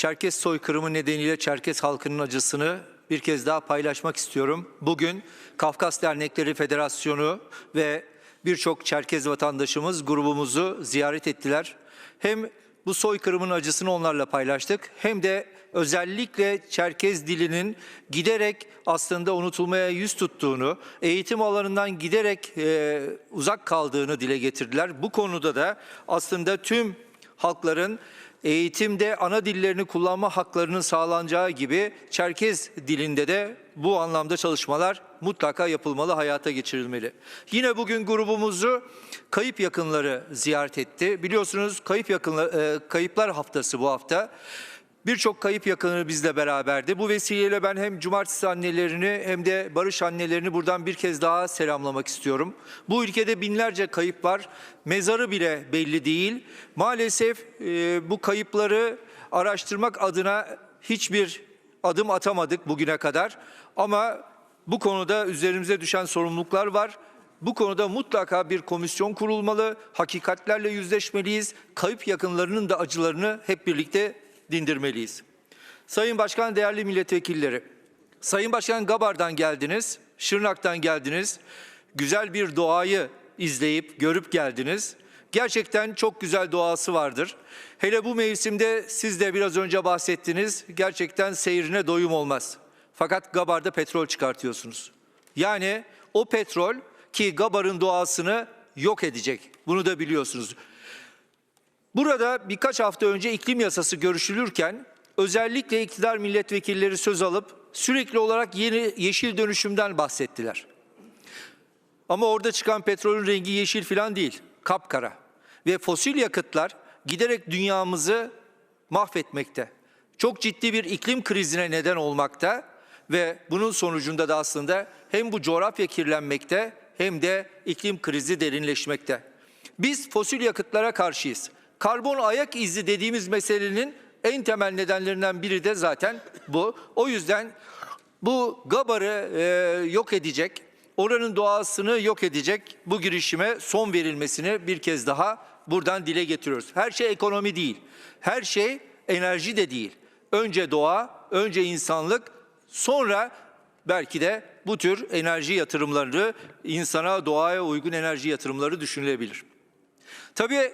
Çerkes soykırımı nedeniyle Çerkes halkının acısını bir kez daha paylaşmak istiyorum. Bugün Kafkas Dernekleri Federasyonu ve birçok Çerkez vatandaşımız grubumuzu ziyaret ettiler. Hem bu soykırımın acısını onlarla paylaştık hem de özellikle Çerkez dilinin giderek aslında unutulmaya yüz tuttuğunu, eğitim alanından giderek e, uzak kaldığını dile getirdiler. Bu konuda da aslında tüm halkların eğitimde ana dillerini kullanma haklarının sağlanacağı gibi Çerkez dilinde de bu anlamda çalışmalar mutlaka yapılmalı, hayata geçirilmeli. Yine bugün grubumuzu kayıp yakınları ziyaret etti. Biliyorsunuz kayıp yakınlar, e, kayıplar haftası bu hafta. Birçok kayıp yakını bizle beraberdi. Bu vesileyle ben hem cumartesi annelerini hem de barış annelerini buradan bir kez daha selamlamak istiyorum. Bu ülkede binlerce kayıp var. Mezarı bile belli değil. Maalesef e, bu kayıpları araştırmak adına hiçbir adım atamadık bugüne kadar. Ama bu konuda üzerimize düşen sorumluluklar var. Bu konuda mutlaka bir komisyon kurulmalı, hakikatlerle yüzleşmeliyiz. Kayıp yakınlarının da acılarını hep birlikte dindirmeliyiz. Sayın Başkan, değerli milletvekilleri, Sayın Başkan Gabar'dan geldiniz, Şırnak'tan geldiniz. Güzel bir doğayı izleyip, görüp geldiniz. Gerçekten çok güzel doğası vardır. Hele bu mevsimde siz de biraz önce bahsettiniz. Gerçekten seyrine doyum olmaz. Fakat Gabar'da petrol çıkartıyorsunuz. Yani o petrol ki Gabar'ın doğasını yok edecek. Bunu da biliyorsunuz. Burada birkaç hafta önce iklim yasası görüşülürken özellikle iktidar milletvekilleri söz alıp sürekli olarak yeni yeşil dönüşümden bahsettiler. Ama orada çıkan petrolün rengi yeşil falan değil, kapkara. Ve fosil yakıtlar giderek dünyamızı mahvetmekte. Çok ciddi bir iklim krizine neden olmakta ve bunun sonucunda da aslında hem bu coğrafya kirlenmekte hem de iklim krizi derinleşmekte. Biz fosil yakıtlara karşıyız. Karbon ayak izi dediğimiz meselenin en temel nedenlerinden biri de zaten bu. O yüzden bu Gabar'ı e, yok edecek, oranın doğasını yok edecek bu girişime son verilmesini bir kez daha buradan dile getiriyoruz. Her şey ekonomi değil, her şey enerji de değil. Önce doğa, önce insanlık, sonra belki de bu tür enerji yatırımları, insana, doğaya uygun enerji yatırımları düşünülebilir. Tabii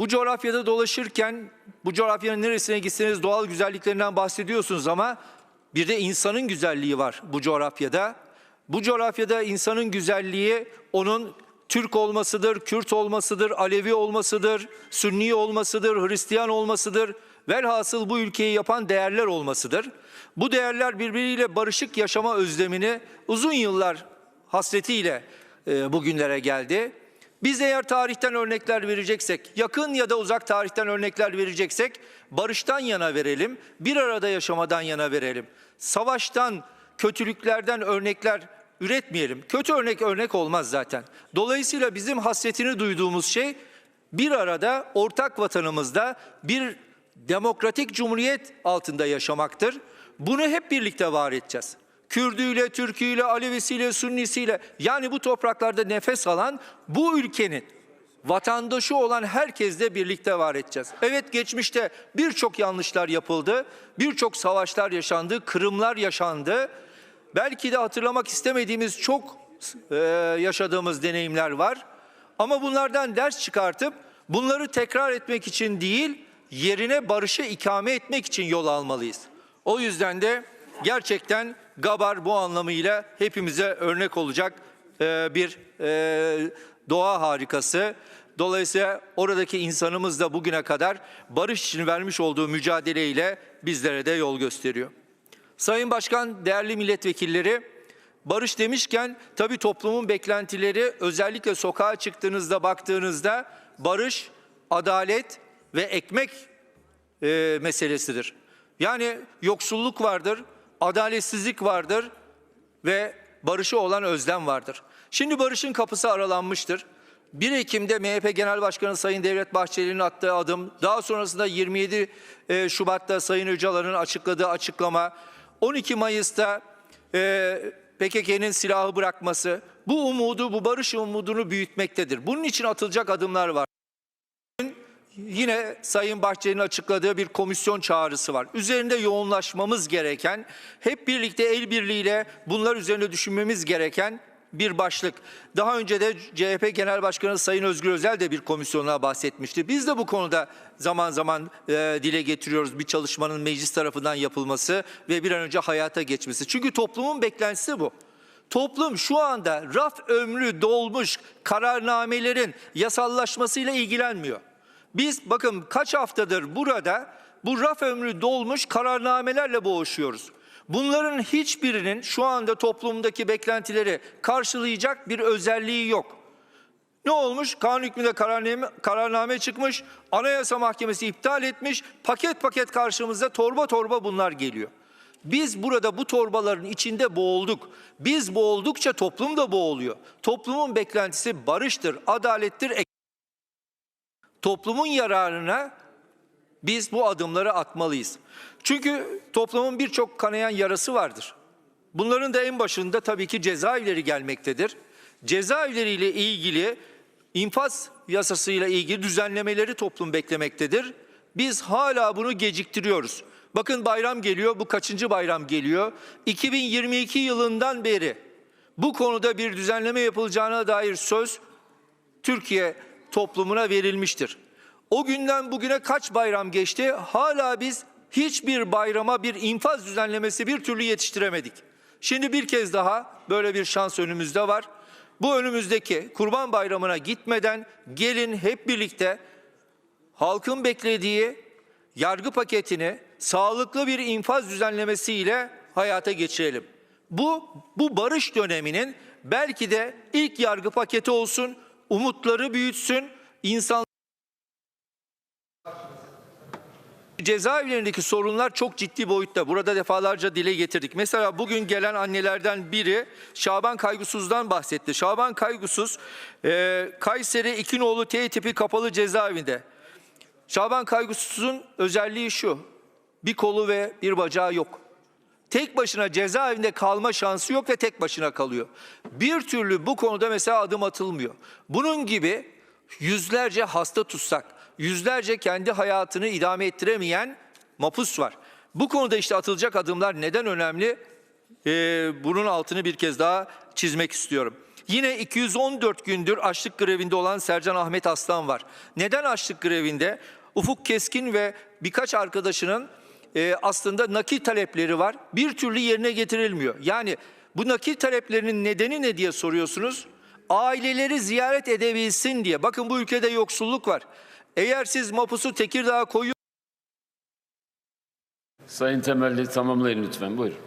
bu coğrafyada dolaşırken bu coğrafyanın neresine gitseniz doğal güzelliklerinden bahsediyorsunuz ama bir de insanın güzelliği var bu coğrafyada. Bu coğrafyada insanın güzelliği onun Türk olmasıdır, Kürt olmasıdır, Alevi olmasıdır, Sünni olmasıdır, Hristiyan olmasıdır. Velhasıl bu ülkeyi yapan değerler olmasıdır. Bu değerler birbiriyle barışık yaşama özlemini uzun yıllar hasretiyle e, bugünlere geldi. Biz eğer tarihten örnekler vereceksek, yakın ya da uzak tarihten örnekler vereceksek barıştan yana verelim, bir arada yaşamadan yana verelim. Savaştan, kötülüklerden örnekler üretmeyelim. Kötü örnek örnek olmaz zaten. Dolayısıyla bizim hasretini duyduğumuz şey bir arada ortak vatanımızda bir demokratik cumhuriyet altında yaşamaktır. Bunu hep birlikte var edeceğiz. Kürdüyle, Türküyle, Alevisiyle, Sünnisiyle yani bu topraklarda nefes alan bu ülkenin vatandaşı olan herkesle birlikte var edeceğiz. Evet geçmişte birçok yanlışlar yapıldı, birçok savaşlar yaşandı, kırımlar yaşandı. Belki de hatırlamak istemediğimiz çok e, yaşadığımız deneyimler var. Ama bunlardan ders çıkartıp bunları tekrar etmek için değil, yerine barışı ikame etmek için yol almalıyız. O yüzden de gerçekten Gabar bu anlamıyla hepimize örnek olacak e, bir e, doğa harikası. Dolayısıyla oradaki insanımız da bugüne kadar barış için vermiş olduğu mücadeleyle bizlere de yol gösteriyor. Sayın Başkan, değerli milletvekilleri, barış demişken tabii toplumun beklentileri özellikle sokağa çıktığınızda baktığınızda barış, adalet ve ekmek e, meselesidir. Yani yoksulluk vardır, adaletsizlik vardır ve barışa olan özlem vardır. Şimdi barışın kapısı aralanmıştır. 1 Ekim'de MHP Genel Başkanı Sayın Devlet Bahçeli'nin attığı adım, daha sonrasında 27 e, Şubat'ta Sayın Öcalan'ın açıkladığı açıklama, 12 Mayıs'ta e, PKK'nın silahı bırakması, bu umudu, bu barış umudunu büyütmektedir. Bunun için atılacak adımlar var. Yine Sayın Bahçeli'nin açıkladığı bir komisyon çağrısı var. Üzerinde yoğunlaşmamız gereken, hep birlikte el birliğiyle bunlar üzerine düşünmemiz gereken bir başlık. Daha önce de CHP Genel Başkanı Sayın Özgür Özel de bir komisyona bahsetmişti. Biz de bu konuda zaman zaman e, dile getiriyoruz bir çalışmanın meclis tarafından yapılması ve bir an önce hayata geçmesi. Çünkü toplumun beklentisi bu. Toplum şu anda raf ömrü dolmuş kararnamelerin yasallaşmasıyla ilgilenmiyor. Biz bakın kaç haftadır burada bu raf ömrü dolmuş kararnamelerle boğuşuyoruz. Bunların hiçbirinin şu anda toplumdaki beklentileri karşılayacak bir özelliği yok. Ne olmuş? Kanun hükmünde kararname, kararname çıkmış, Anayasa Mahkemesi iptal etmiş, paket paket karşımıza torba torba bunlar geliyor. Biz burada bu torbaların içinde boğulduk. Biz boğuldukça toplum da boğuluyor. Toplumun beklentisi barıştır, adalettir. Toplumun yararına biz bu adımları atmalıyız. Çünkü toplumun birçok kanayan yarası vardır. Bunların da en başında tabii ki cezaevleri gelmektedir. Cezaevleriyle ilgili infaz yasasıyla ilgili düzenlemeleri toplum beklemektedir. Biz hala bunu geciktiriyoruz. Bakın bayram geliyor, bu kaçıncı bayram geliyor? 2022 yılından beri bu konuda bir düzenleme yapılacağına dair söz Türkiye toplumuna verilmiştir. O günden bugüne kaç bayram geçti? Hala biz hiçbir bayrama bir infaz düzenlemesi bir türlü yetiştiremedik. Şimdi bir kez daha böyle bir şans önümüzde var. Bu önümüzdeki Kurban Bayramı'na gitmeden gelin hep birlikte halkın beklediği yargı paketini sağlıklı bir infaz düzenlemesiyle hayata geçirelim. Bu bu barış döneminin belki de ilk yargı paketi olsun, umutları büyütsün, insan Cezaevlerindeki sorunlar çok ciddi boyutta. Burada defalarca dile getirdik. Mesela bugün gelen annelerden biri Şaban Kaygusuz'dan bahsetti. Şaban Kaygusuz e, Kayseri İkinoğlu T tipi kapalı cezaevinde. Şaban Kaygusuz'un özelliği şu. Bir kolu ve bir bacağı yok. Tek başına cezaevinde kalma şansı yok ve tek başına kalıyor. Bir türlü bu konuda mesela adım atılmıyor. Bunun gibi yüzlerce hasta tutsak, yüzlerce kendi hayatını idame ettiremeyen mapus var. Bu konuda işte atılacak adımlar neden önemli? Ee, bunun altını bir kez daha çizmek istiyorum. Yine 214 gündür açlık grevinde olan Sercan Ahmet Aslan var. Neden açlık grevinde? Ufuk Keskin ve birkaç arkadaşının e, aslında nakil talepleri var. Bir türlü yerine getirilmiyor. Yani bu nakil taleplerinin nedeni ne diye soruyorsunuz? Aileleri ziyaret edebilsin diye. Bakın bu ülkede yoksulluk var. Eğer siz mapusu Tekirdağ'a koyuyor Sayın Temelli tamamlayın lütfen. Buyurun.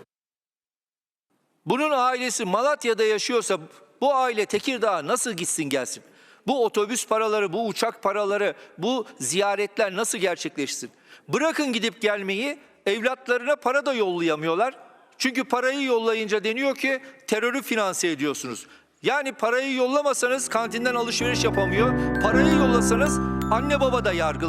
Bunun ailesi Malatya'da yaşıyorsa bu aile Tekirdağ'a nasıl gitsin gelsin? Bu otobüs paraları, bu uçak paraları, bu ziyaretler nasıl gerçekleşsin? Bırakın gidip gelmeyi, evlatlarına para da yollayamıyorlar. Çünkü parayı yollayınca deniyor ki terörü finanse ediyorsunuz. Yani parayı yollamasanız kantinden alışveriş yapamıyor. Parayı yollasanız anne baba da yargılı.